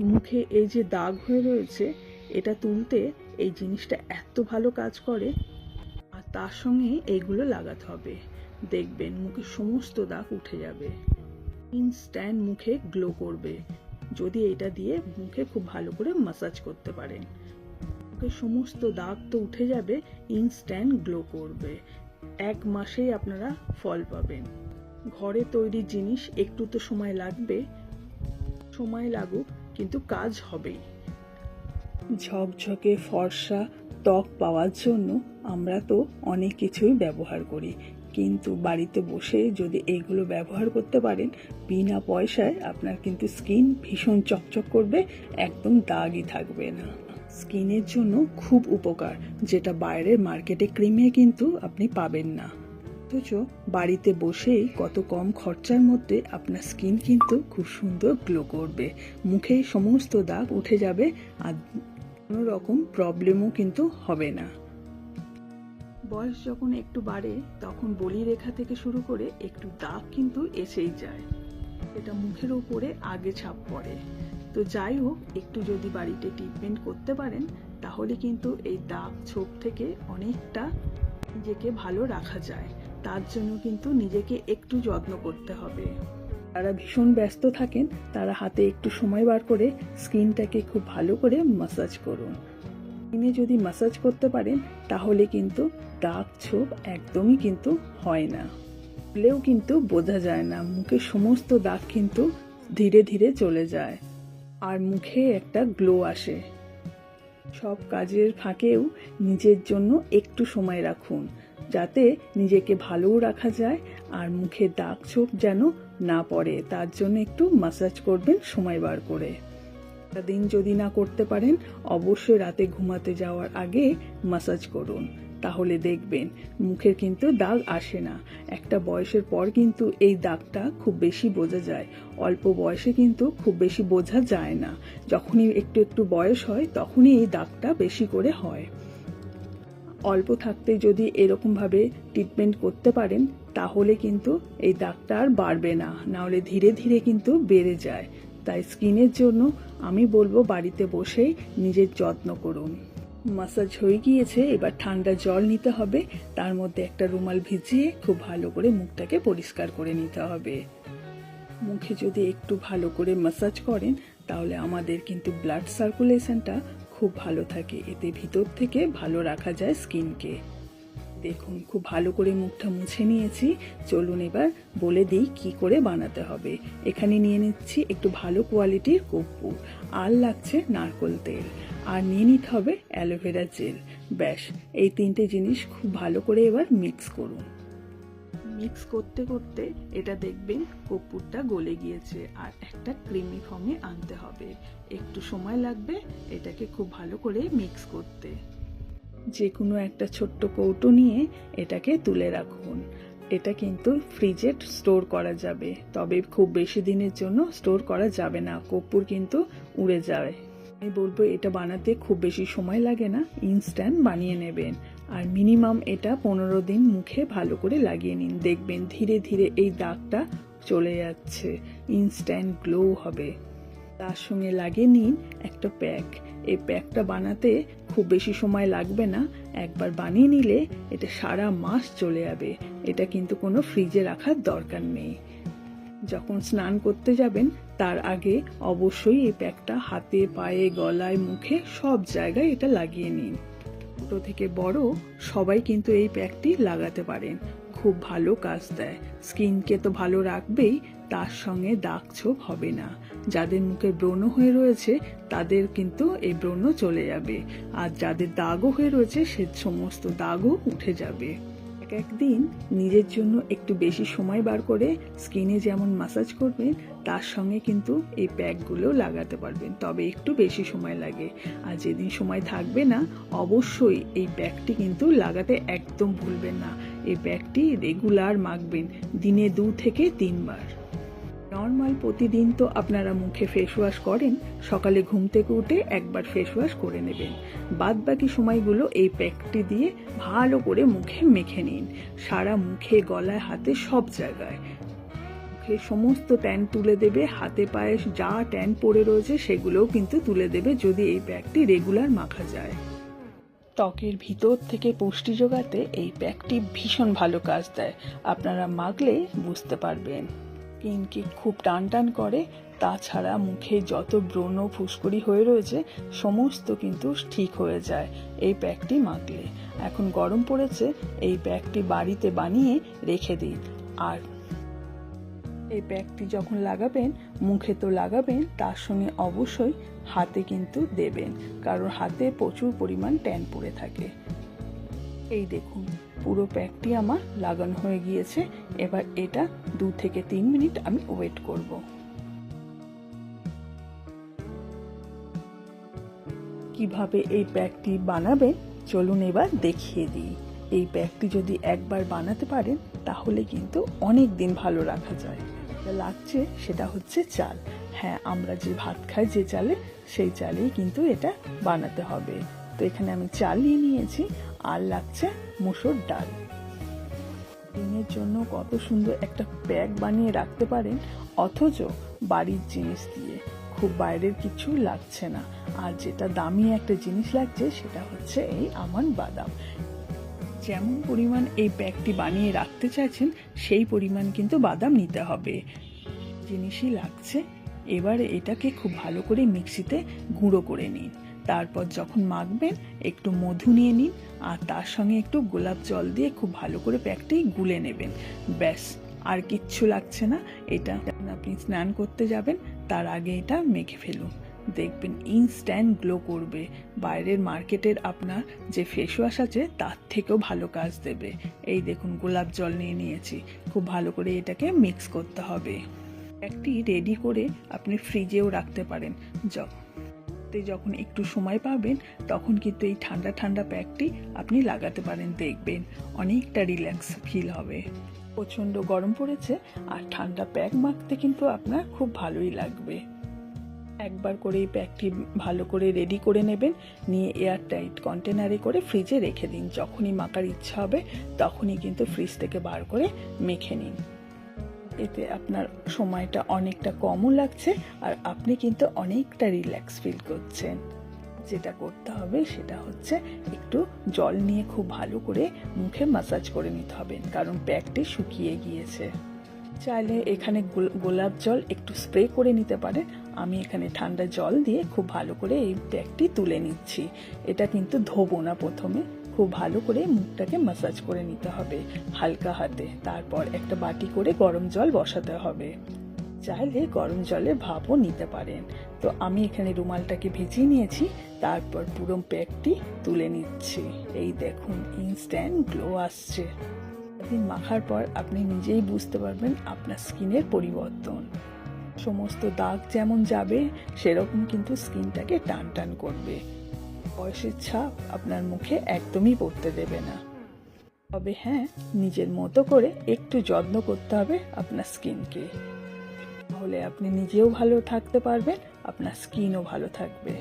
মুখে এই যে দাগ হয়ে রয়েছে, এটা তুলতে এই জিনিসটা এত ভালো কাজ করে। আর তার সঙ্গে এইগুলো লাগাতে হবে। দেখবেন মুখে সমস্ত দাগ উঠে যাবে। ইনস্ট্যান্ট মুখে গ্লো করবে। যদি এটা দিয়ে মুখে খুব ভালো করে মাসাজ করতে পারেন। মুখে সমস্ত দাগ তো উঠে যাবে ইনস্ট্যান্ট গ্লো করবে। এক মাসেই আপনারা ফল পাবেন। ঘরে তৈরি জিনিস একটু তো সময় লাগবে। সময় লাগুক কিন্তু কাজ হবেই। ঝকঝকে ফর্সা ত্বক পাওয়ার জন্য আমরা তো অনেক কিছুই ব্যবহার করি। কিন্তু বাড়িতে বসে যদি এইগুলো ব্যবহার করতে পারেন, বিনা পয়সায় আপনার কিন্তু স্কিন ভীষণ চকচক করবে, একদম দাগই থাকবে না। স্কিনের জন্য খুব উপকার, যেটা বাইরের মার্কেটে ক্রিমে কিন্তু আপনি পাবেন না। অথচ বাড়িতে বসেই কত কম খরচার মধ্যে আপনার স্কিন কিন্তু খুব সুন্দর গ্লো করবে। মুখে সমস্ত দাগ উঠে যাবে আর কোনো রকম প্রবলেমও কিন্তু হবে না। বয়স যখন একটু বাড়ে, তখন বলি রেখা থেকে শুরু করে একটু দাগ কিন্তু এসেই যায়। এটা মুখের উপরে আগে ছাপ পড়ে। তো যাই হোক, একটু যদি বাড়িতে ট্রিটমেন্ট করতে পারেন, তাহলে কিন্তু এই দাগ ছোপ থেকে অনেকটা নিজেকে ভালো রাখা যায়। তার জন্য কিন্তু নিজেকে একটু যত্ন করতে হবে। যারা ভীষণ ব্যস্ত থাকেন, তারা হাতে একটু সময় বার করে স্কিনটাকে খুব ভালো করে মাসাজ করুন। স্কিনে যদি মাসাজ করতে পারেন, তাহলে কিন্তু দাগ ছোপ একদমই কিন্তু হয় না। হলেও কিন্তু বোঝা যায় না, মুখে সমস্ত দাগ কিন্তু ধীরে ধীরে চলে যায় আর মুখে একটা গ্লো আসে। সব কাজের ফাঁকেও নিজের জন্য একটু সময় রাখুন। যাতে নিজেকে ভালোও রাখা যায় আর মুখে দাগ ছোপ যেন না পড়ে, তার জন্য একটু মাসাজ করবেন সময় বার করে। দিন যদি না করতে পারেন, অবশ্যই রাতে ঘুমাতে যাওয়ার আগে মাসাজ করুন। তাহলে দেখবেন মুখের কিন্তু দাগ আসে না। একটা বয়সের পর কিন্তু এই দাগটা খুব বেশি বোঝা যায়। অল্প বয়সে কিন্তু খুব বেশি বোঝা যায় না। যখনই একটু একটু বয়স হয়, তখনই এই দাগটা বেশি করে হয়। অল্প থাকতে যদি এরকমভাবে ট্রিটমেন্ট করতে পারেন, তাহলে কিন্তু এই দাগটা আর বাড়বে না। নাহলে ধীরে ধীরে কিন্তু বেড়ে যায়। তাই স্কিনের জন্য আমি বলব বাড়িতে বসেই নিজের যত্ন করুন। মাসাজ হয়ে গিয়েছে, এবার ঠান্ডা জল নিতে হবে। তার মধ্যে একটা রুমাল ভিজিয়ে খুব ভালো করে মুখটাকে পরিষ্কার করে নিতে হবে। মুখে যদি একটু ভালো করে মাসাজ করেন, তাহলে আমাদের কিন্তু ব্লাড সার্কুলেশনটা খুব ভালো থাকে। এতে ভিতর থেকে ভালো রাখা যায় স্কিনকে। দেখুন, খুব ভালো করে মুখটা মুছে নিয়েছি। চলুন এবার বলে দিই কি করে বানাতে হবে। এখানে নিয়ে নিচ্ছি একটু ভালো কোয়ালিটির কর্পূর আর লাগছে নারকোল তেল। আর নিয়ে নিতে হবে অ্যালোভেরা জেল। ব্যাস, এই তিনটে জিনিস খুব ভালো করে এবার মিক্স করুন। মিক্স করতে করতে এটা দেখবেন কর্পূরটা গলে গিয়েছে আর একটা ক্রিমি ফর্মে আনতে হবে। একটু সময় লাগবে এটাকে খুব ভালো করে মিক্স করতে। যে কোনো একটা ছোট্ট কৌটো নিয়ে এটাকে তুলে রাখুন। এটা কিন্তু ফ্রিজে স্টোর করা যাবে। তবে খুব বেশি দিনের জন্য স্টোর করা যাবে না। কর্পূর কিন্তু উড়ে যাবে আমি বলব এটা বানাতে খুব বেশি সময় লাগে না। ইনস্ট্যান্ট বানিয়ে নেবেন। আর মিনিমাম এটা পনেরো দিন মুখে ভালো করে লাগিয়ে নিন। দেখবেন ধীরে ধীরে এই দাগটা চলে যাচ্ছে। ইনস্ট্যান্ট গ্লো হবে। তার সঙ্গে লাগিয়ে নিন একটা প্যাক। এই প্যাকটা বানাতে খুব বেশি সময় লাগবে না। একবার বানিয়ে নিলে এটা সারা মাস চলে যাবে। এটা কিন্তু কোনো ফ্রিজে রাখার দরকার নেই। যখন স্নান করতে যাবেন, তার আগে অবশ্যই এই প্যাকটা হাতে, পায়ে, গলায়, মুখে সব জায়গায় এটা লাগিয়ে নিন। ছোট থেকে বড় সবাই কিন্তু এই প্যাকটি লাগাতে পারেন খুব ভালো কাজ দেয়। স্কিনকে তো ভালো রাখবেই, তার সঙ্গে দাগ ছোপ হবে না। যাদের মুখে ব্রণ হয়ে রয়েছে, তাদের কিন্তু এই ব্রণ চলে যাবে। আর যাদের দাগও হয়ে রয়েছে, সে সমস্ত দাগও উঠে যাবে। একদিন নিজের জন্য একটু বেশি সময় বার করে স্কিনে যেমন মাসাজ করবেন, তার সঙ্গে কিন্তু এই প্যাকগুলো লাগাতে পারবেন। তবে একটু বেশি সময় লাগে। আর যেদিন সময় থাকবে না, অবশ্যই এই ব্যাগটি কিন্তু লাগাতে একদম ভুলবেন না। এই ব্যাগটি রেগুলার মাখবেন দিনে দু থেকে তিনবার। নর্মাল প্রতিদিন তো আপনারা মুখে ফেস ওয়াশ করেন, সকালে ঘুম থেকে উঠে একবার ফেস ওয়াশ করে নেবেন। বাদ বাকি সময়গুলো এই প্যাকটি দিয়ে ভালো করে মুখে মেখে নিন। সারা মুখে, গলায়, হাতে, সব জায়গায়। মুখে সমস্ত ট্যান তুলে দেবে, হাতে পায়ে যা ট্যান পড়ে রয়েছে সেগুলোও কিন্তু তুলে দেবে যদি এই প্যাকটি রেগুলার মাখা যায়। ত্বকের ভিতর থেকে পুষ্টি যোগাতে এই প্যাকটি ভীষণ ভালো কাজ দেয়। আপনারা মাখলে বুঝতে পারবেন। স্কিনকে খুব টান টান করে, তাছাড়া মুখে যত ব্রণ ফুসকুড়ি হয়ে রয়েছে, সমস্ত কিন্তু ঠিক হয়ে যায় এই প্যাকটি মাখলে। এখন গরম পড়েছে, এই প্যাকটি বাড়িতে বানিয়ে রেখে দিন। আর এই প্যাকটি যখন লাগাবেন, মুখে তো লাগাবেন, তার সঙ্গে অবশ্যই হাতে কিন্তু দেবেন, কারণ হাতে প্রচুর পরিমাণ ট্যান পড়ে থাকে। এই দেখুন, পুরো প্যাকটি আমার লাগানো হয়ে গিয়েছে। এবার এটা দু থেকে তিন মিনিট আমি ওয়েট করব। কীভাবে এই প্যাকটি বানাবে চলুন এবার দেখিয়ে দিই। এই প্যাকটি যদি একবার বানাতে পারেন, তাহলে কিন্তু অনেক দিন ভালো রাখা যায়। লাগছে, সেটা হচ্ছে চাল। হ্যাঁ আমরা যে ভাত খাই, যে চালে, সেই চালেই কিন্তু এটা বানাতে হবে। এখানে আমি চালিয়ে নিয়েছি, আর লাগছে মুসুর ডাল। দিনের জন্য কত সুন্দর একটা প্যাক বানিয়ে রাখতে পারেন, অথচ বাড়ির জিনিস দিয়ে খুব বাইরের কিছু লাগছে না। আর যেটা দামি একটা জিনিস লাগছে, সেটা হচ্ছে এই আমন বাদাম। যেমন পরিমাণ এই প্যাকটি বানিয়ে রাখতে চাইছেন, সেই পরিমাণ কিন্তু বাদাম নিতে হবে। জিনিসই লাগছে, এবারে এটাকে খুব ভালো করে মিক্সিতে গুঁড়ো করে নিন। তারপর যখন মাখবেন, একটু মধু নিয়ে নিন, আর তার সঙ্গে একটু গোলাপ জল দিয়ে খুব ভালো করে প্যাকটি গুলে নেবেন। ব্যাস, আর কিচ্ছু লাগছে না। এটা আপনি স্নান করতে যাবেন, তার আগে এটা মেখে ফেলুন। দেখবেন ইনস্ট্যান্ট গ্লো করবে। বাইরের মার্কেটের আপনার যে ফেস ওয়াশ আছে, তার থেকেও ভালো কাজ দেবে। এই দেখুন, গোলাপ জল নিয়ে নিয়েছি। খুব ভালো করে এটাকে মিক্স করতে হবে। একটি রেডি করে আপনি ফ্রিজেও রাখতে পারেন। যখন যখন একটু সময় পাবেন, তখন কিন্তু এই ঠান্ডা ঠান্ডা প্যাকটি আপনি লাগাতে পারেন, দেখবেন। অনেকটা রিল্যাক্স ফিল হবে। প্রচণ্ড গরম পড়েছে আর ঠান্ডা প্যাক মাখতে কিন্তু আপনার খুব ভালোই লাগবে। একবার করে এই প্যাকটি ভালো করে রেডি করে নেবেন, নিয়ে এয়ার টাইট কন্টেনারে করে ফ্রিজে রেখে দিন। যখনই মাখার ইচ্ছা হবে, তখনই কিন্তু ফ্রিজ থেকে বার করে মেখে নিন। এতে আপনার সময়টা অনেকটা কমও লাগছে আর আপনি কিন্তু অনেকটা রিল্যাক্স ফিল করছেন। যেটা করতে হবে সেটা হচ্ছে একটু জল নিয়ে খুব ভালো করে মুখে মাসাজ করে নিতে হবে, কারণ প্যাকটি শুকিয়ে গিয়েছে। চাইলে এখানে গোল- গোলাপ জল একটু স্প্রে করে নিতে পারে। আমি এখানে ঠান্ডা জল দিয়ে খুব ভালো করে এই প্যাকটি তুলে নিচ্ছি। এটা কিন্তু ধোবো না প্রথমে। খুব ভালো করে মুখটাকে মাসাজ করে নিতে হবে হালকা হাতে। তারপর একটা বাটি করে গরম জল বসাতে হবে। চাইলে গরম জলে ভাপও নিতে পারেন। তো আমি এখানে রুমালটাকে ভিজিয়ে নিয়েছি, তারপর পুরো প্যাকটি তুলে নিচ্ছি। এই দেখুন ইনস্ট্যান্ট গ্লো আসছে। দিন মাখার পর আপনি নিজেই বুঝতে পারবেন আপনার স্কিনের পরিবর্তন। সমস্ত দাগ যেমন যাবে, সেরকম কিন্তু স্কিনটাকে টান টান করবে। বয়সের ছাপ আপনার মুখে একদমই পড়তে দেবে না। তবে হ্যাঁ নিজের মতো করে একটু যত্ন করতে হবে আপনার স্কিনকে। তাহলে আপনি নিজেও ভালো থাকতে পারবেন, আপনার স্কিনও ভালো থাকবে।